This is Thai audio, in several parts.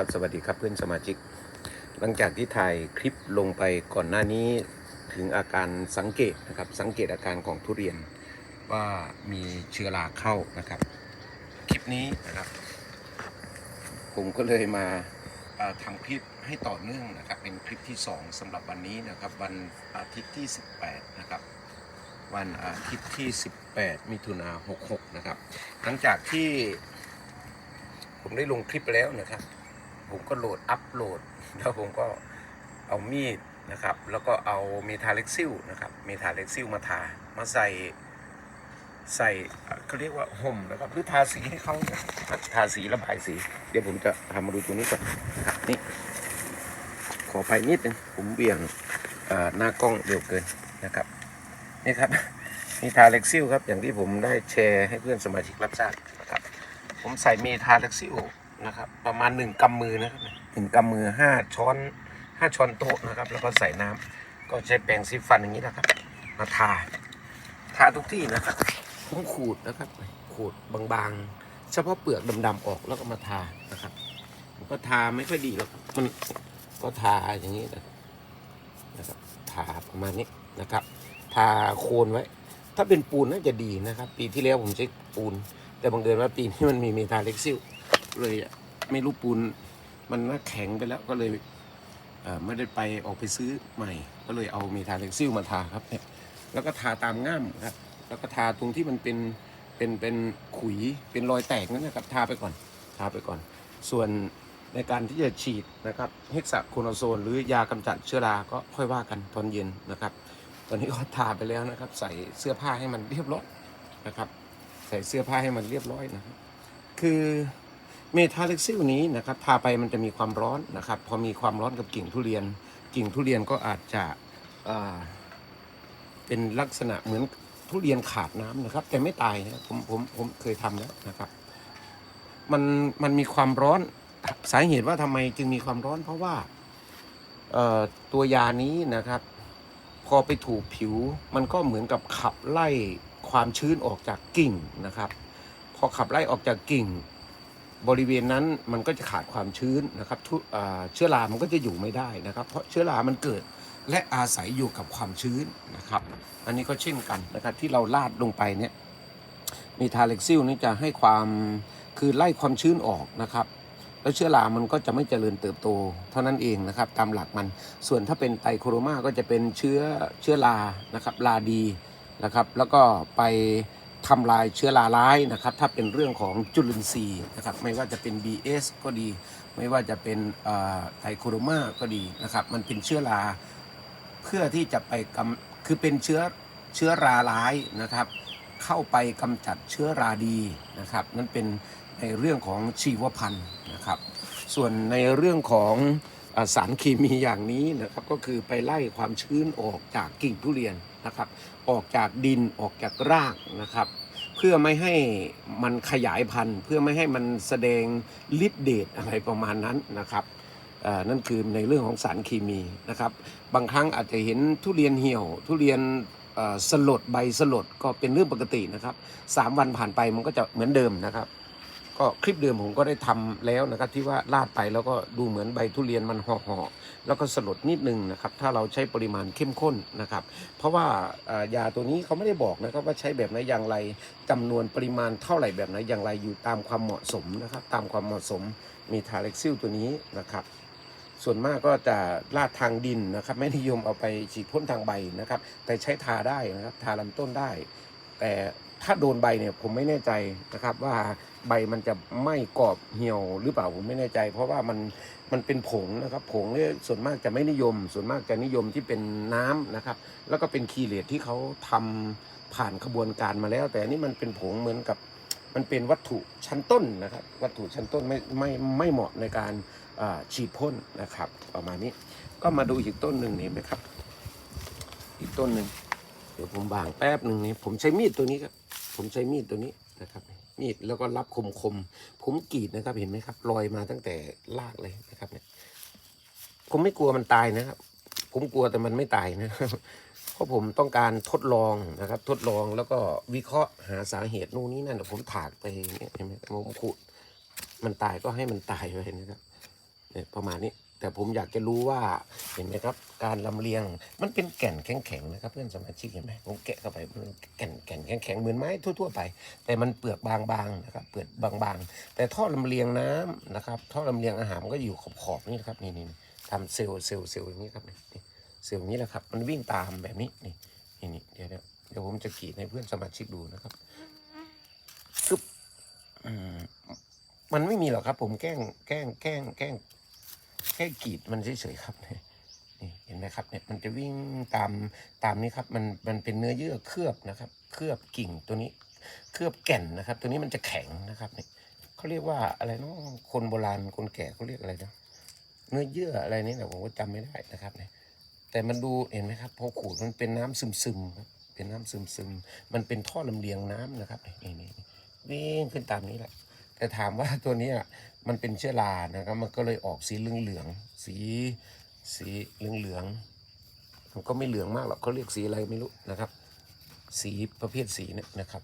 ครับสวัสดีครับเพื่อนสมาชิก หลังจากที่ถ่ายคลิปลงไปก่อนหน้านี้ถึงอาการสังเกตนะครับสังเกตอาการของทุเรียนว่ามีเชื้อราเข้านะครับ คลิปนี้นะครับ ผมก็เลยมาทำคลิปให้ต่อเนื่องนะครับ เป็นคลิปที่ 2สำหรับวันนี้นะครับ วันอาทิตย์ที่ 18 นะครับ วันอาทิตย์ที่ 18 มิถุนา66 นะครับ หลังจากที่ผมได้ลงคลิปไปแล้วนะครับ ผมก็โหลดอัพโหลด แล้วผมก็เอามีดนะครับ แล้วก็เอาเมทาเล็กซิลนะครับ เมทาเล็กซิลมาทา มาใส่ใส่เขาเรียกว่าห่มนะครับหรือทาสีให้เขาทาสีระบายสี เดี๋ยวผมจะทำมาดูตัวนี้ก่อนนะครับนี่ ขอไปนิดนึงผมเบี่ยงหน้ากล้องเร็วเกินนะครับนี่ครับมีทาเล็กซิลครับอย่างที่ผมได้แชร์ให้เพื่อนสมาชิกรับทราบนะครับผมใส่เมทาเล็กซิล นะครับ ประมาณหนึ่งกำมือนะครับหนึ่งกำมือห้าช้อนห้าช้อนโต๊ะนะครับ แล้วก็ใส่น้ำก็ใช้แปรงซีฟันอย่างนี้นะครับ มาทา ทาทุกที่นะครับผมขูดนะครับ ขูดบางๆ เฉพาะเปลือกดำๆออกแล้วก็มาทานะครับก็ทาไม่ค่อยดีหรอกมันก็ทาอย่างนี้นะครับนะครับทาประมาณนี้นะครับ ทาโคนไว้ ถ้าเป็นปูนน่าจะดีนะครับ ปีที่แล้วผมใช้ปูน แต่บังเอิญว่าปีนี้มันมีเมทาเล็กซิล เลยไม่รู้ปูนมันน่าแข็งไปแล้วก็เลยไม่ได้ไปออกไปซื้อใหม่ ก็เลยเอาเมทาเล็กซิลมาทาครับเนี่ยแล้วก็ทาตามง่ามครับ แล้วก็ทาตรงที่มันเป็นเป็นเป็นขุยเป็นรอยแตกนั่นนะครับทาไปก่อนทาไปก่อน ส่วนในการที่จะฉีดนะครับเฮกซาโคโนโซน หรือยากำจัดเชื้อราก็ค่อยว่ากันตอนเย็นนะครับ ตอนนี้ก็ทาไปแล้วนะครับ ใส่เสื้อผ้าให้มันเรียบร้อยนะครับ ใส่เสื้อผ้าให้มันเรียบร้อยนะครับคือ เมทาเล็กซิลนี้นะครับทาไปมันจะมีความร้อนนะครับ พอมีความร้อนกับกิ่งทุเรียน กิ่งทุเรียนก็อาจจะเป็นลักษณะเหมือนทุเรียนขาดน้ำนะครับ แต่ไม่ตายนะผมผมผมเคยทำแล้วนะครับ มันมันมีความร้อนสาเหตุว่าทำไมจึงมีความร้อนเพราะว่าตัวยานี้นะครับ พอไปถูกผิว มันก็เหมือนกับขับไล่ความชื้นออกจากกิ่งนะครับ พอขับไล่ออกจากกิ่ง บริเวณนั้นมันก็จะขาดความชื้นนะครับเชื้อรามันก็จะอยู่ไม่ได้นะครับ เพราะเชื้อรามันเกิดและอาศัยอยู่กับความชื้นนะครับ อันนี้ก็เช่นกันนะครับที่เราลาดลงไปเนี่ยมีทาเล็กซิลนี่จะให้ความคือไล่ความชื้นออกนะครับ แล้วเชื้อรามันก็จะไม่เจริญเติบโตเท่านั้นเองนะครับ ตามหลักมันส่วนถ้าเป็นไตโครมาก็จะเป็นเชื้อเชื้อรานะครับราดีนะครับ แล้วก็ไป ทำลายเชื้อราร้ายนะครับ ถ้าเป็นเรื่องของจุลินทรีย์นะครับ ไม่ว่าจะเป็น BS ก็ดี ไม่ว่าจะเป็นไตโคโรมาก็ดีนะครับ มันเป็นเชื้อราเพื่อที่จะไปกำคือเป็นเชื้อเชื้อราร้ายนะครับ เข้าไปกำจัดเชื้อราดีนะครับ นั่นเป็นในเรื่องของชีวพันธุ์นะครับ ส่วนในเรื่องของอสารเคมีอย่างนี้นะครับ ก็คือไปไล่ความชื้นออกจากกิ่งทุเรียนนะครับ ออกจากดินออกจากรากนะครับ เพื่อไม่ให้มันขยายพันธุ์ เพื่อไม่ให้มันแสดงฤทธิ์เดชอะไรประมาณนั้นนะครับนั่นคือในเรื่องของสารเคมีนะครับ บางครั้งอาจจะเห็นทุเรียนเหี่ยว ทุเรียนสลดใบสลดก็เป็นเรื่องปกตินะครับสามวันผ่านไปมันก็จะเหมือนเดิมนะครับ ก็คลิปเดิมผมก็ได้ทำแล้วนะครับที่ว่าลาดไปแล้วก็ดูเหมือนใบทุเรียนมันห่อห่อแล้วก็สลดนิดนึงนะครับถ้าเราใช้ปริมาณเข้มข้นนะครับ เพราะว่ายาตัวนี้เขาไม่ได้บอกนะครับว่าใช้แบบไหนอย่างไรจำนวนปริมาณเท่าไหร่แบบไหนอย่างไรอยู่ตามความเหมาะสมนะครับ ตามความเหมาะสมมีทาเล็กซิลตัวนี้นะครับส่วนมากก็จะลาดทางดินนะครับ ไม่นิยมเอาไปฉีดพ่นทางใบนะครับ แต่ใช้ทาได้นะครับ ทาลำต้นได้ แต่ ถ้าโดนใบเนี่ยผมไม่แน่ใจนะครับว่าใบมันจะไหม้กรอบเหี่ยวหรือเปล่าผมไม่แน่ใจ เพราะว่ามันมันเป็นผงนะครับ ผงเนี่ยส่วนมากจะไม่นิยม ส่วนมากจะนิยมที่เป็นน้ำนะครับ แล้วก็เป็นคีเลตที่เขาทำผ่านขบวนการมาแล้ว แต่อันนี่มันเป็นผงเหมือนกับมันเป็นวัตถุชั้นต้นนะครับ วัตถุชั้นต้นไม่ไม่ไม่เหมาะในการฉีดพ่นนะครับ ประมาณนี้ก็มาดูอีกต้นหนึ่งเห็นไหมครับ อีกต้นหนึ่งเดี๋ยวผมบางแป๊บหนึ่งนี่ผมใช้มีดตัวนี้ครับ ผมใช้มีดตัวนี้นะครับ มีดแล้วก็รับคมคมผมกรีดนะครับ เห็นไหมครับรอยมาตั้งแต่รากเลยนะครับเนี่ยผมไม่กลัวมันตายนะครับ ผมกลัวแต่มันไม่ตายนะครับเพราะผมต้องการทดลองนะครับ ทดลองแล้วก็วิเคราะห์หาสาเหตุนู่นนี่นั่นผมถากไปอย่างเงี้ยเห็นไหมผมขุดมันตายก็ให้มันตายไปนะครับเนี่ยประมาณนี้ แต่ผมอยากจะรู้ว่าเห็นไหมครับ การลำเลียงมันเป็นแก่นแข็งๆนะครับ เพื่อนสมาชิกเห็นไหมผมแกะเข้าไปมันแก่นแก่นแข็งๆเหมือนไม้ทั่วๆไป แต่มันเปลือกบางๆนะครับเปลือกบางๆ แต่ท่อลำเลียงน้ำนะครับ ท่อลำเลียงอาหารมันก็อยู่ขอบๆนี่นะครับนี่นี่ทำเซลล์เซลล์เซลล์อย่างนี้ครับนี่เซลล์อย่างนี้แหละครับ มันวิ่งตามแบบนี้นี่นี่นี่เดี๋ยวเดี๋ยวเดี๋ยวผมจะกรีดให้เพื่อนสมาชิกดูนะครับกึบมมันไม่มีหรอกครับ ผมแกล้งแกล้งแกล้งแกล้ง แค่กรีดมันเฉยๆครับเนี่ยนี่เห็นไหมครับเนี่ยมันจะวิ่งตามตามนี้ครับมันมันเป็นเนื้อเยื่อเคลือบนะครับ เคลือบกิ่งตัวนี้เคลือบแก่นนะครับ ตัวนี้มันจะแข็งนะครับเนี่ยเขาเรียกว่าอะไรเนาะคนโบราณคนแก่เขาเรียกอะไรนะเนื้อเยื่ออะไรนี่แหละผมก็จำไม่ได้นะครับเนี่ยแต่มันดูเห็นไหมครับพอขูดมันเป็นน้ำซึมๆครับเป็นน้ำซึมๆมันเป็นท่อลำเลียงน้ำนะครับนี่นี่วิ่งขึ้นตามนี้แหละแต่ถามว่าตัวนี้ยมันเป็นเชื้อรานะครับ มันก็เลยออกสีเหลืองๆสีสีเหลืองๆมันก็ไม่เหลืองมากหรอกเขาเรียกสีอะไรไม่รู้นะครับ สีประเภทสีเนี่ยนะครับ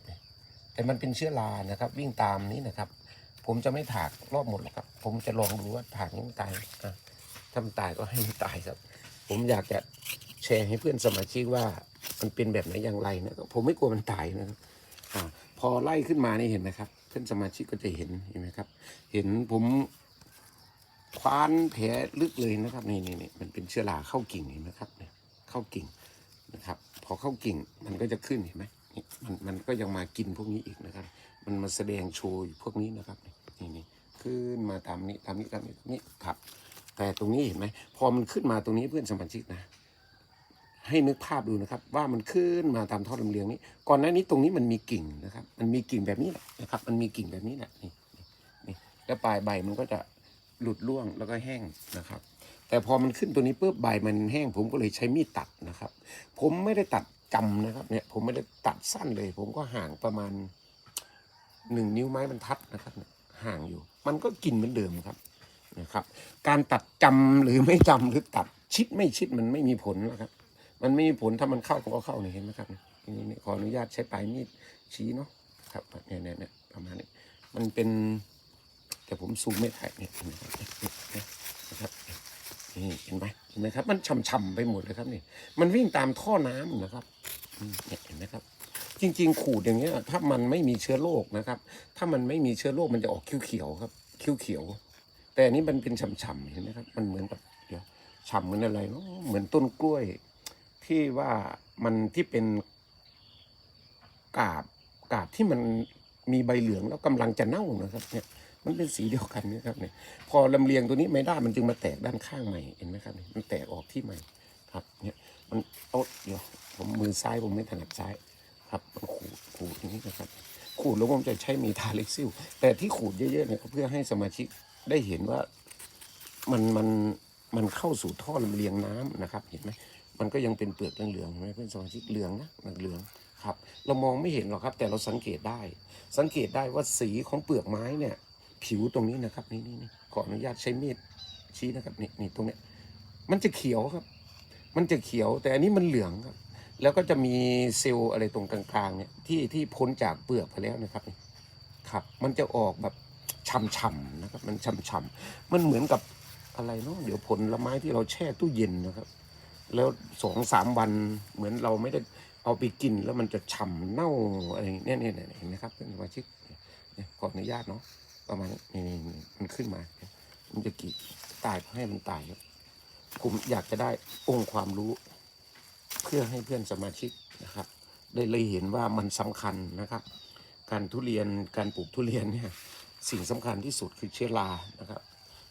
แต่มันเป็นเชื้อรานะครับ วิ่งตามนี้นะครับ ผมจะไม่ถากรอบหมดหรอกครับ ผมจะลองดูว่าถากนี้มันตายอะถ้ามันตายก็ให้มันตายครับ ผมอยากจะแชร์ให้เพื่อนสมาชิกว่ามันเป็นแบบไหนอย่างไรนะผมไม่กลัวมันตายนะครับอ่าพอไล่ขึ้นมานี่เห็นไหมครับ เพื่อนสมาชิกก็จะเห็นเห็นไหมครับ เห็นผมคว้านแผลลึกเลยนะครับนี่นี่นี่มันเป็นเชื้อราเข้ากิ่งเห็นไหมครับเนี่ยเข้ากิ่งนะครับ พอเข้ากิ่งมันก็จะขึ้นเห็นไหมมันมันก็ยังมากินพวกนี้อีกนะครับ มันมาแสดงโชว์พวกนี้นะครับนี่นี่ขึ้นมาตามนี้ตามนี้ตามนี้ตามนี้ครับ แต่ตรงนี้เห็นไหมพอมันขึ้นมาตรงนี้เพื่อนสมาชิกนะ ให้นึกภาพดูนะครับ ว่ามันขึ้นมาตามท่อลำเลียงนี้ ก่อนหน้านี้ตรงนี้มันมีกิ่งนะครับ มันมีกิ่งแบบนี้แหละนะครับ มันมีกิ่งแบบนี้แหละนี่นี่แล้วปลายใบมันก็จะหลุดร่วงแล้วก็แห้งนะครับ แต่พอมันขึ้นตัวนี้ปุ๊บใบมันแห้ง ผมก็เลยใช้มีดตัดนะครับ ผมไม่ได้ตัดจำนะครับเนี่ยผมไม่ได้ตัดสั้นเลย ผมก็ห่างประมาณหนึ่งนิ้วไม้บรรทัดนะครับห่างอยู่ มันก็กินเหมือนเดิมครับนะครับ การตัดจำหรือไม่จำหรือตัดชิดไม่ชิดมันไม่มีผลนะครับ มันไม่มีผลถ้ามันเข้าก็เข้าเนี่ยเห็นไหมครับนี่นี่ขออนุญาตใช้ปลายมีดชี้เนาะครับเนี่ยเนี่ยเนี่ยประมาณนี้มันเป็น แต่ผมซูมไม่ถ่ายเนี่ยนะครับนี่เห็นไหมเห็นไหมครับ มันช่ำๆไปหมดเลยครับนี่มันวิ่งตามท่อน้ำนะครับเนี่ยเห็นไหมครับ จริง ๆ ขูดอย่างเงี้ย ถ้ามันไม่มีเชื้อโรคนะครับ ถ้ามันไม่มีเชื้อโรคมันจะออกเขียวๆครับเขียวๆแต่อันนี้มันเป็นฉ่ำๆเห็นไหมครับ มันเหมือนกับเดี๋ยวฉ่ำเหมือนอะไรเนาะเหมือนต้นกล้วย ที่ว่ามันที่เป็นกาบกาบที่มันมีใบเหลืองแล้วกำลังจะเน่านะครับ เนี่ยมันเป็นสีเดียวกันนะครับเนี่ยพอลำเลียงตัวนี้ไม่ได้มันจึงมาแตกด้านข้างใหม่เห็นไหมครับมันแตกออกที่ใหม่ครับ เนี่ยมันเอาเดี๋ยวผมมือซ้ายผมไม่ถนัดซ้ายครับมันขูดขูดนี้นะครับ ขูดแล้วผมจะใช้มีทาเล็กซิลแต่ที่ขูดเยอะๆเนี่ยก็เพื่อให้สมาชิกได้เห็นว่ามันมันมันเข้าสู่ท่อลำเลียงน้ำนะครับ เห็นไหม มันก็ยังเป็นเปลือกเหลืองๆเห็นไหมเพื่อนสมาชิกเหลืองนะเหลืองครับเรามองไม่เห็นหรอกครับ แต่เราสังเกตได้ สังเกตได้ว่าสีของเปลือกไม้เนี่ย ผิวตรงนี้นะครับนี่นี่นี่ขออนุญาตใช้มีดชี้นะครับนี่นี่ตรงเนี้ยมันจะเขียวครับ มันจะเขียวแต่อันนี้มันเหลืองครับ แล้วก็จะมีเซลล์อะไรตรงกลางๆเนี่ยที่ที่พ้นจากเปลือกไปแล้วนะครับนี่ครับ มันจะออกแบบช่ำๆนะครับ มันช่ำๆมันเหมือนกับอะไรเนาะเดี๋ยวผลไม้ที่เราแช่ตู้เย็นนะครับ แล้วสองสามวันเหมือนเราไม่ได้เอาไปกินแล้วมันจะฉ่ำเน่าอะไรเนี่ยเนี่ยเนี่ยเห็นไหมครับเป็นสมาชิกขออนุญาตเนาะประมาณนี้นี่นี่มันขึ้นมา มันจะกี่ตายให้มันตายครับผมอยากจะได้องค์ความรู้ เพื่อให้เพื่อนสมาชิกนะครับ ได้เลยเห็นว่ามันสำคัญนะครับ การทุเรียนการปลูกทุเรียนเนี่ยสิ่งสำคัญที่สุดคือเชื้อรานะครับ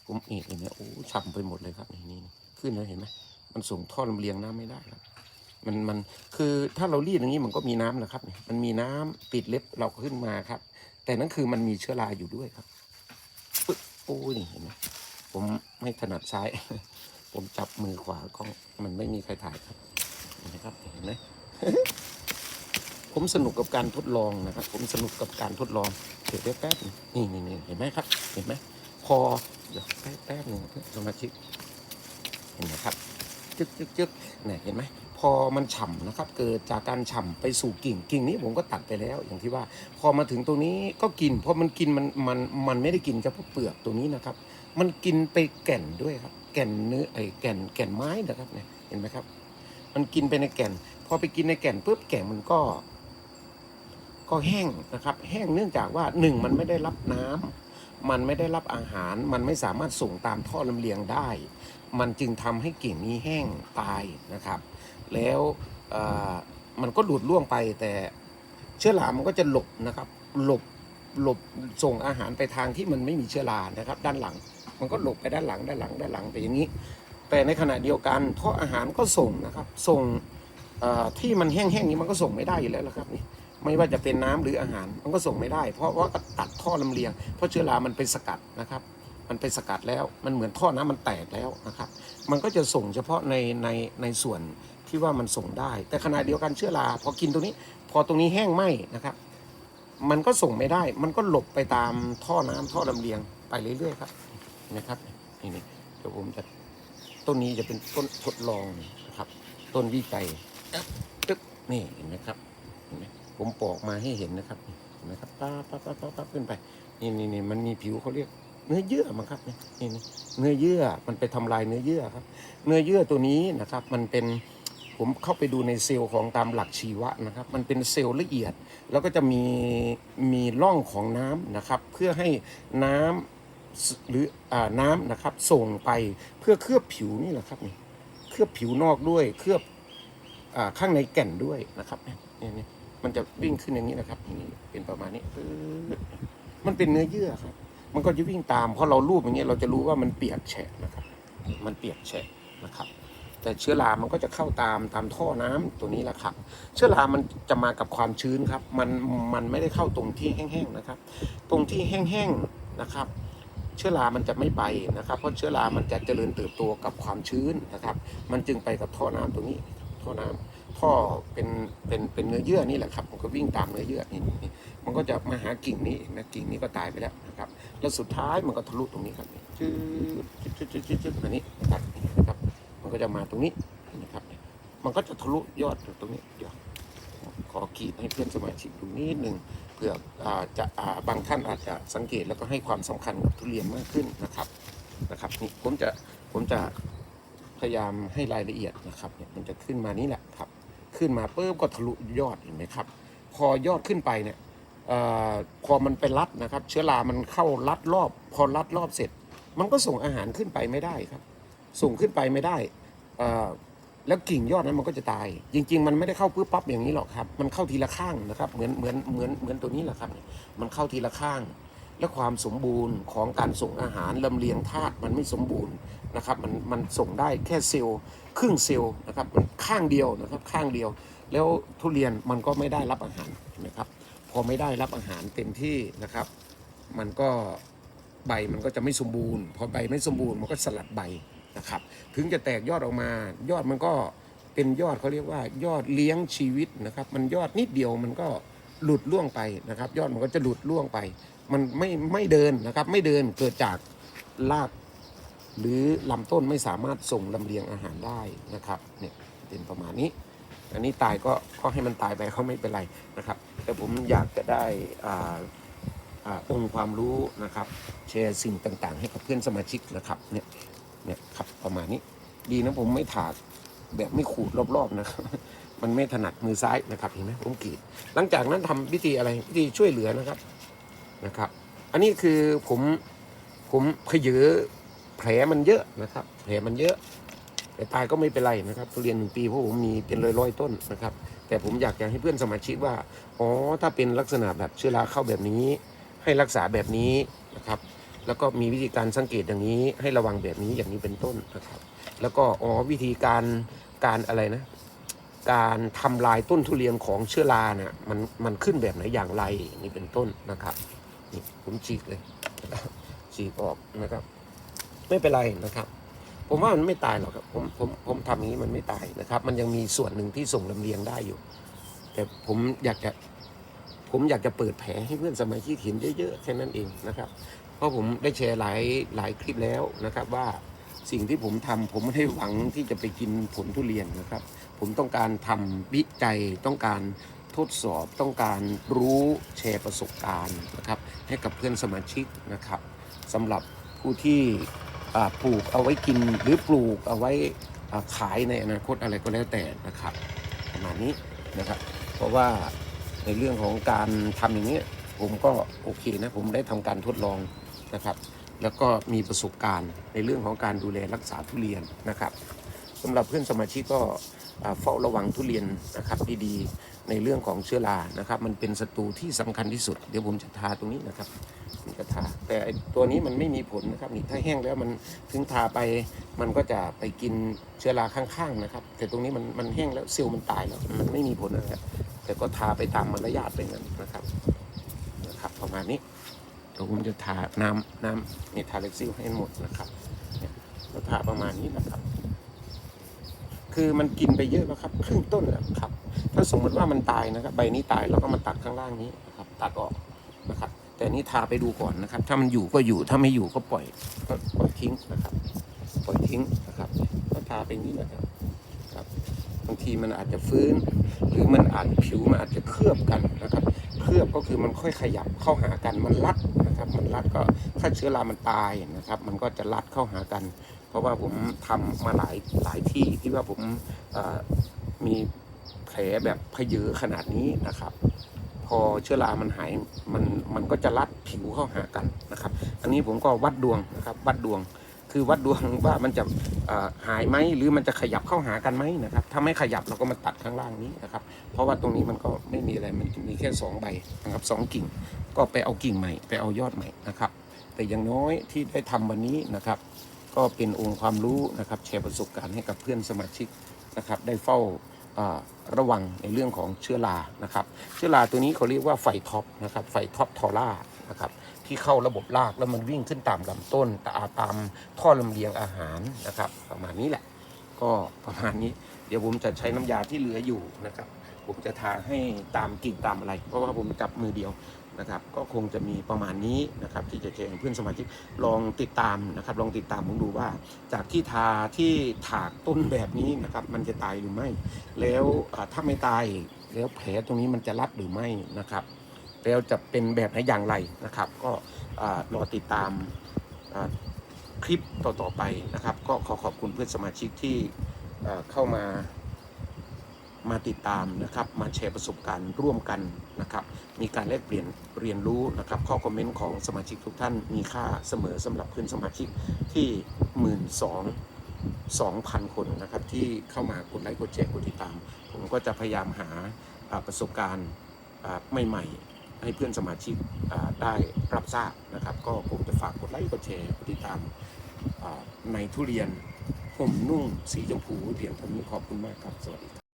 ผมเห็นไหมโอ้ฉ่ำไปหมดเลยครับนี่นี่ขึ้นแล้วเห็นไหม มันส่งท่อลำเลียงน้ำไม่ได้ครับมันมันคือถ้าเรารีดอย่างนี้มันก็มีน้ำนะครับ มันมีน้ำติดเล็บเราขึ้นมาครับ แต่นั่นคือมันมีเชื้อราอยู่ด้วยครับปึ๊บโอ้ยนี่เห็นไหมผมไม่ถนัดซ้าย ผมจับมือขวากล้องมันไม่มีใครถ่ายครับเห็นไหมครับเห็นไหมผมสนุกกับการทดลองนะครับ ผมสนุกกับการทดลองเดี๋ยวแป๊บนี่นี่นี่เห็นไหมครับ เห็นไหมพอเดี๋ยวแป๊บแป๊บหนึงเพื่อนสมาชิกเห็นไหมครับ จึ๊กจึกจึกเนี่ยเห็นไหมพอมันฉ่ำนะครับ เกิดจากการฉ่ำไปสู่กิ่งกิ่งนี้ผมก็ตัดไปแล้ว อย่างที่ว่าพอมาถึงตรงนี้ก็กินพอมันกินมันมันมันไม่ได้กินเฉพาะเปลือกตรงนี้นะครับ มันกินไปแก่นด้วยครับ แก่นเนื้อไอ้แก่นแก่นไม้นะครับเนี่ยเห็นไหมครับ มันกินไปในแก่น พอไปกินในแก่นปุ๊บแก่นมันก็ก็แห้งนะครับ แห้งเนื่องจากว่าหนึ่งมันไม่ได้รับน้ำมันไม่ได้รับอาหาร มันไม่สามารถส่งตามท่อลำเลียงได้ มันจึงทำให้กิ่งนี้แห้งตายนะครับ แล้วมันก็หลุดล่วงไปแต่เชื้อรามันก็จะหลบนะครับ หลบหลบส่งอาหารไปทางที่มันไม่มีเชื้อรานะครับ ด้านหลัง มันก็หลบไปด้านหลังด้านหลังด้านหลังไปอย่างนี้ แต่ในขณะเดียวกันท่ออาหารก็ส่งนะครับ ส่งที่มันแห้งๆนี้มันก็ส่งไม่ได้อยู่แล้วละครับนี่ไม่ว่าจะเป็นน้ำหรืออาหารมันก็ส่งไม่ได้ เพราะว่าตัดท่อลำเลียงเพราะเชื้อรามันเป็นสกัดนะครับ มันเป็นสกัดแล้ว มันเหมือนท่อน้ำมันแตกแล้วนะครับ มันก็จะส่งเฉพาะในในในส่วนที่ว่ามันส่งได้ แต่ขณะเดียวกันเชื้อราพอกินตรงนี้ พอตรงนี้แห้งไหมนะครับ มันก็ส่งไม่ได้ มันก็หลบไปตามท่อน้ำท่อลำเลียงไปเรื่อยๆครับนะครับนี่นี่เดี๋ยวผมจะต้นนี้จะเป็นต้นทดลองนะครับ ต้นวิจัยตึ๊บนี่เห็นไหมครับเห็นไหมผมปอกมาให้เห็นนะครับเห็นไหมครับป้าป้าป้าป้าป้าขึ้นไปนี่นี่นี่มันมีผิวเขาเรียก เนื้อเยื่อมั้งครับนี่นี่นี่เนื้อเยื่อมันไปทำลายเนื้อเยื่อครับ เนื้อเยื่อตัวนี้นะครับ มันเป็นผมเข้าไปดูในเซลล์ของตามหลักชีวะนะครับ มันเป็นเซลล์ละเอียด แล้วก็จะมีมีร่องของน้ำนะครับ เพื่อให้น้ำสหรืออ่าน้ำนะครับ ส่งไปเพื่อเคลือบผิวนี่แหละครับนี่เคลือบผิวนอกด้วยเคลือบอ่าข้างในแก่นด้วยนะครับเนี่ยนี่มันจะวิ่งขึ้นอย่างนี้นะครับนี้เป็นประมาณนี้มันเป็นเนื้อเยื่อครับ มันก็จะวิ่งตามเพราะเรารูปอย่างเงี้ยเราจะรู้ว่ามันเปียกแฉะนะครับ มันเปียกแฉะนะครับ แต่เชื้อรา มันก็จะเข้าตามตามท่อน้ำตัวนี้แหละครับ เชื้อรา มันจะมากับความชื้นครับ มันมันไม่ได้เข้าตรงที่แห้งๆนะครับ ตรงที่แห้งๆนะครับเชื้อรา มันจะไม่ไปนะครับ เพราะเชื้อรา มันจะเจริญเติบโตกับความชื้นนะครับ มันจึงไปกับท่อน้ำตรงนี้ ท่อน้ำ ท่อเป็นเป็นเป็นเนื้อเยื่อนี่แหละครับมันก็วิ่งตามเนื้อเยื่อนี่นี่มันก็จะมาหากิ่งนี้นะกิ่งนี้ก็ตายไปแล้วนะครับ แล้วสุดท้ายมันก็ทะลุตรงนี้ครับจืดจืดจืดจืดจืดอันนี้นะครับนะครับ มันก็จะมาตรงนี้นะครับ มันก็จะทะลุยอดตรงนี้เดี๋ยวขอขีดให้เพื่อนสมาชิกดูนิดหนึ่งเพื่ออจะอบางท่านอาจจะสังเกตแล้วก็ให้ความสำคัญกับทุเรียนมากขึ้นนะครับนะครับนี่ผมจะผมจะพยายามให้รายละเอียดนะครับเนี่ยมันจะขึ้นมานี่แหละครับ ขึ้นมาปุ๊บก็ทะลุยอดเห็นไหมครับ พอยอดขึ้นไปเนี่ยอพอมันไปรัดนะครับ เชื้อรามันเข้ารัดรอบ พอรัดรอบเสร็จ มันก็ส่งอาหารขึ้นไปไม่ได้ครับ ส่งขึ้นไปไม่ได้แล้วกิ่งยอดนั้นมันก็จะตาย จริง ๆ มันไม่ได้เข้าปุ๊บปั๊บอย่างนี้หรอกครับ มันเข้าทีละข้างนะครับ เหมือนเหมือนเหมือนเหมือนตัวนี้แหละครับ มันเข้าทีละข้าง และความสมบูรณ์ของการส่งอาหารลำเลียงธาตุมันไม่สมบูรณ์นะครับมันมันส่งได้แค่เซลล์ครึ่งเซลล์นะครับมันข้างเดียวนะครับข้างเดียว แล้วทุเรียนมันก็ไม่ได้รับอาหารนะครับพอไม่ได้รับอาหารเต็มที่นะครับ มันก็ใบมันก็จะไม่สมบูรณ์ พอใบไม่สมบูรณ์มันก็สลัดใบนะครับถึงจะแตกยอดออกมา ยอดมันก็เป็นยอดเขาเรียกว่ายอดเลี้ยงชีวิตนะครับ มันยอดนิดเดียวมันก็หลุดล่วงไปนะครับ ยอดมันก็จะหลุดล่วงไป มันไม่ไม่เดินนะครับ ไม่เดินเกิดจากรากหรือลำต้นไม่สามารถส่งลำเลียงอาหารได้นะครับเนี่ยเป็นประมาณนี้ อันนี้ตายก็ก็ให้มันตายไปเขาไม่เป็นไรนะครับ แต่ผมอยากจะได้อ่าอ่าองค์ความรู้นะครับแชร์สิ่งต่างๆ ให้กับเพื่อนสมาชิกนะครับเนี่ยเนี่ยครับประมาณนี้ ดีนะผมไม่ถากแบบไม่ขูดรอบๆนะครับมันไม่ถนัดมือซ้ายนะครับเห็นไหมผมกรีดหลังจากนั้นทำพิธีอะไรพิธีช่วยเหลือนะครับ อันนี้คือผมผมขยือแผลมันเยอะนะครับ แผลมันเยอะ แต่ตายก็ไม่เป็นไรนะครับทุเรียนหนึ่งปีเพราะผมมีเป็นร้อยร้อยต้นนะครับ แต่ผมอยากจะให้เพื่อนสมาชิกว่าอ๋อถ้าเป็นลักษณะแบบเชื้อราเข้าแบบนี้ ให้รักษาแบบนี้นะครับ แล้วก็มีวิธีการสังเกตอย่างนี้ ให้ระวังแบบนี้อย่างนี้เป็นต้นนะครับ แล้วก็อ๋อวิธีการการอะไรนะการทำลายต้นทุเรียนของเชื้อราเนี่ยมันมันขึ้นแบบไหนอย่างไรนี่เป็นต้นนะครับ ผมฉีกเลยฉีกออกนะครับ ไม่เป็นไรนะครับ ผมว่ามันไม่ตายหรอกครับผมผมผมทำอย่างนี้มันไม่ตายนะครับ มันยังมีส่วนหนึ่งที่ส่งลำเลียงได้อยู่ แต่ผมอยากจะผมอยากจะเปิดแผลให้เพื่อนสมาชิกเห็นเยอะๆแค่นั้นเองนะครับ เพราะผมได้แชร์หลายหลายคลิปแล้วนะครับว่าสิ่งที่ผมทำผมไม่ได้หวังที่จะไปกินผลทุเรียนนะครับ ผมต้องการทำวิจัยต้องการ ทดสอบต้องการรู้แชร์ประสบการณ์นะครับให้กับเพื่อนสมาชิกนะครับสำหรับผู้ที่ปลูกเอาไว้กินหรือปลูกเอาไว้ขายในอนาคตอะไรก็แล้วแต่นะครับ ประมาณนี้นะครับ เพราะว่าในเรื่องของการทำอย่างนี้ผมก็โอเคนะผมได้ทำการทดลองนะครับ แล้วก็มีประสบการณ์ในเรื่องของการดูแลรักษาทุเรียนนะครับ สำหรับเพื่อนสมาชิกก็เฝ้าระวังทุเรียนนะครับดีๆ ในเรื่องของเชื้อรานะครับ มันเป็นศัตรูที่สำคัญที่สุด เดี๋ยวผมจะทาตรงนี้นะครับนี่ก็ทาแต่ไอตัวนี้มันไม่มีผลนะครับนี่ถ้าแห้งแล้วมันถึงทาไป มันก็จะไปกินเชื้อราข้างๆนะครับ แต่ตรงนี้มันมันแห้งแล้วเซลล์มันตายแล้วมันไม่มีผลนะครับแต่ก็ทาไปตามมารยาทไปงั้นนะครับนะครับ ประมาณนี้เดี๋ยวผมจะทาน้ำน้ำนี่ทาเล็กซิลให้หมดนะครับเนี่ยเราทาประมาณนี้นะครับ คือมันกินไปเยอะแล้วครับ ครึ่งต้นแล้วครับ ถ้าสมมติว่ามันตายนะครับ ใบนี้ตายเราก็มาตัดข้างล่างนี้นะครับ ตัดออกนะครับ แต่นี่ทาไปดูก่อนนะครับ ถ้ามันอยู่ก็อยู่ถ้าไม่อยู่ก็ปล่อยก็ปล่อยทิ้งนะครับ ปล่อยทิ้งนะครับก็ทาไปนี้นะครับครับบางทีมันอาจจะฟื้น หรือมันอาจผิวมันอาจจะเคลือบกันนะครับ เคลือบก็คือมันค่อยขยับเข้าหากันมันรัดนะครับ มันรัดก็ถ้าเชื้อรามันตายนะครับ มันก็จะรัดเข้าหากัน ราะว่าผมทำมาหลายหลายที่ที่ว่าผมมีแผลแบบพเยอขนาดนี้นะครับ พอเชื้อรามันหายมันมันก็จะรัดผิวเข้าหากันนะครับ อันนี้ผมก็วัดดวงนะครับวัดดวงคือวัดดวงว่ามันจะหายไหมหรือมันจะขยับเข้าหากันไหมนะครับถ้าไม่ขยับเราก็มาตัดข้างล่างนี้นะครับ เพราะว่าตรงนี้มันก็ไม่มีอะไรมันมีแค่สองใบนะครับสองกิ่ง ก็ไปเอากิ่งใหม่ไปเอายอดใหม่นะครับ แต่อย่างน้อยที่ได้ทำวันนี้นะครับ ก็เป็นองค์ความรู้นะครับแชร์ประสบการณ์ให้กับเพื่อนสมาชิกนะครับได้เฝ้าระวังในเรื่องของเชื้อรานะครับเชื้อราตัวนี้เขาเรียกว่าไฟท็อปนะครับไฟท็อปทอร่านะครับที่เข้าระบบรากแล้วมันวิ่งขึ้นตามลำต้นตาตามท่อลำเลียงอาหารนะครับ ประมาณนี้แหละ ก็ประมาณนี้เดี๋ยวผมจะใช้น้ำยาที่เหลืออยู่นะครับ ผมจะทาให้ตามกิ่งตามอะไร เพราะว่าผมจับมือเดียว นะครับ ก็คงจะมีประมาณนี้นะครับที่จะแจ้งเพื่อนสมาชิกลองติดตามนะครับลองติดตามผมดูว่า จากที่ทาที่ถากต้นแบบนี้นะครับมันจะตายหรือไม่ แล้วถ้าไม่ตายแล้วแผลตรงนี้มันจะรัดหรือไม่นะครับแล้วจะเป็นแบบไหนอย่างไรนะครับ ก็รอติดตามคลิปต่อๆไปนะครับ ก็ขอขอบคุณเพื่อนสมาชิกที่เข้ามา มาติดตามนะครับ มาแชร์ประสบการณ์ร่วมกันนะครับ มีการแลกเปลี่ยนเรียนรู้นะครับ ข้อคอมเมนต์ของสมาชิกทุกท่านมีค่าเสมอสำหรับเพื่อนสมาชิกที่หมื่นสองสองพันคนนะครับ ที่เข้ามากดไลค์กดแชร์กดติดตาม ผมก็จะพยายามหาประสบการณ์อ่ใหม่ๆ ให้เพื่อนสมาชิกได้รับทราบนะครับ ก็ผมจะฝากกดไลค์กดแชร์กดติดตามในทุเรียนห่มนุ่งสีชมพูเพียงเท่านี้ขอบคุณมากครับ สวัสดีครับ